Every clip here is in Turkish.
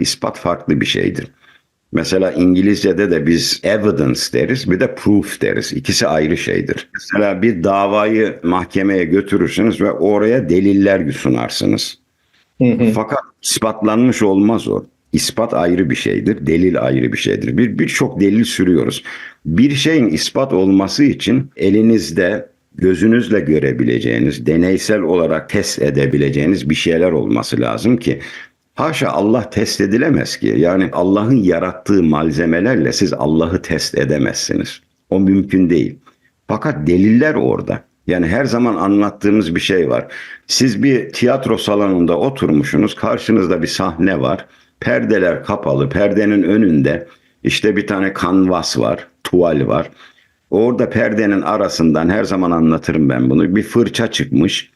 ispat farklı bir şeydir. Mesela İngilizce'de de biz evidence deriz bir de proof deriz. İkisi ayrı şeydir. Mesela bir davayı mahkemeye götürürsünüz ve oraya deliller sunarsınız. Fakat ispatlanmış olmaz o. İspat ayrı bir şeydir, delil ayrı bir şeydir. Bir birçok delil sürüyoruz. Bir şeyin ispat olması için elinizde gözünüzle görebileceğiniz, deneysel olarak test edebileceğiniz bir şeyler olması lazım ki Haşa Allah test edilemez ki. Yani Allah'ın yarattığı malzemelerle siz Allah'ı test edemezsiniz. O mümkün değil. Fakat deliller orada. Yani her zaman anlattığımız bir şey var. Siz bir tiyatro salonunda oturmuşsunuz, karşınızda bir sahne var. Perdeler kapalı, perdenin önünde işte bir tane kanvas var, tuval var. Orada perdenin arasından her zaman anlatırım ben bunu. Bir fırça çıkmış.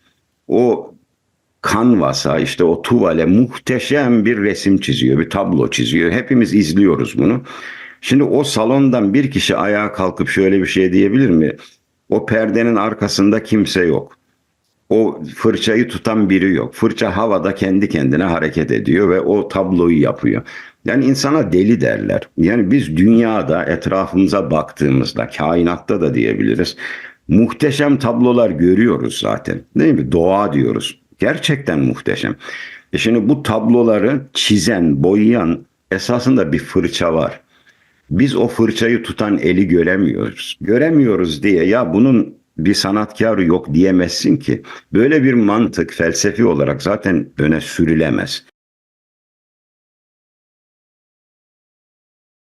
O kanvasa işte o tuvale muhteşem bir resim çiziyor, bir tablo çiziyor. Hepimiz izliyoruz bunu. Şimdi o salondan bir kişi ayağa kalkıp şöyle bir şey diyebilir mi? O perdenin arkasında kimse yok. O fırçayı tutan biri yok. Fırça havada kendi kendine hareket ediyor ve o tabloyu yapıyor. Yani insana deli derler. Yani biz dünyada etrafımıza baktığımızda, kainatta da diyebiliriz. Muhteşem tablolar görüyoruz zaten. Değil mi? Doğa diyoruz. Gerçekten muhteşem. E şimdi bu tabloları çizen, boyayan esasında bir fırça var. Biz o fırçayı tutan eli göremiyoruz. Göremiyoruz diye ya bunun bir sanatkarı yok diyemezsin ki. Böyle bir mantık felsefi olarak zaten öne sürülemez.